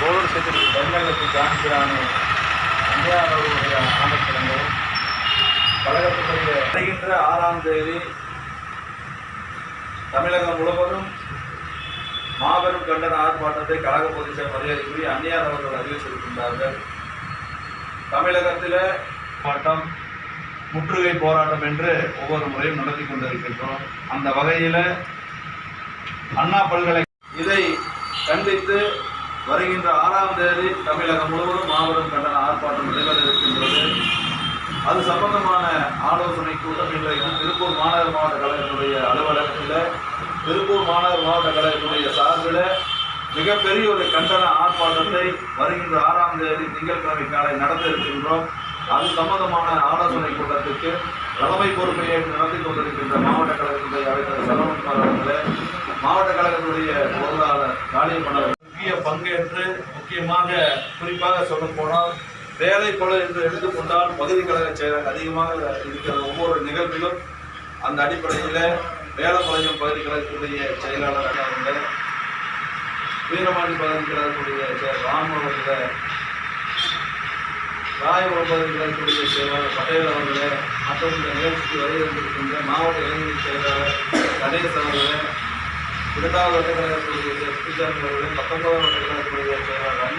Board சேர்த்து தென்னகத்து ஜான்சிராணி அவர்களுடைய ஆணைக்கிழங்கு கழகத்துடைய வருகின்ற ஆறாம் தேதி தமிழகம் முழுவதும் மாபெரும் கண்டன ஆர்ப்பாட்டத்தை கழக பொதுச் மரியாதைக்குரிய அந்நியார் அவர்கள் அறிவித்திருக்கின்றார்கள். தமிழகத்தில் மாவட்டம் முற்றுகை போராட்டம் என்று ஒவ்வொரு முறையும் நடத்தி கொண்டிருக்கின்றோம். அந்த வகையில் அண்ணா பல்கலை இதை கண்டித்து வருகின்ற ஆறாம் தேதி தமிழகம் முழுவதும் மாபெரும் கண்டன ஆர்ப்பாட்டம் நடைபெற இருக்கின்றது அது சம்பந்தமான ஆலோசனை கூட்டம் இன்றைக்கு திருப்பூர் மாநகர் மாவட்ட கழகத்துடைய அலுவலகத்தில் திருப்பூர் மாநகர் மாவட்ட கழகத்துடைய சார்பில் மிகப்பெரிய ஒரு கண்டன ஆர்ப்பாட்டத்தை வருகின்ற ஆறாம் தேதி திங்கட்கிழமை காலை நடத்த இருக்கின்றோம். அது சம்பந்தமான ஆலோசனை கூட்டத்திற்கு தலைமை பொறுப்பை நடத்தி கொண்டிருக்கின்ற மாவட்ட கழகத்துடைய அமைச்சர் செல்வகுமார் அவர்களே மாவட்ட கழகத்துடைய பொருளாளர் காளியம்மன் முக்கிய பங்கேற்று முக்கியமாக குறிப்பாக சொல்ல போனால் வேலை பளு என்று எடுத்துக்கொண்டால் பகுதி கழக செயலர் அதிகமாக இருக்கிற ஒவ்வொரு நிகழ்விலும் அந்த அடிப்படையில் வேலப்பாளையம் பகுதி கழகத்துடைய செயலாளராக இருந்த வீரமாண்டி பகுதி கழகத்துடைய செயலர் ராயபுரம் பகுதி கழகத்துடைய செயலாளர் பட்டேல் அவர்களே மற்றும் இந்த நிகழ்ச்சிக்கு வருகின்ற மாவட்ட இளைஞர் செயலாளர் கணேசன் அவர்களே இரண்டாவது வட்ட கழகத்துடைய கிருஷ்ணசாமி அவர்களே பத்தொன்பதாவது வட்ட கழகத்துடைய செயலாளர்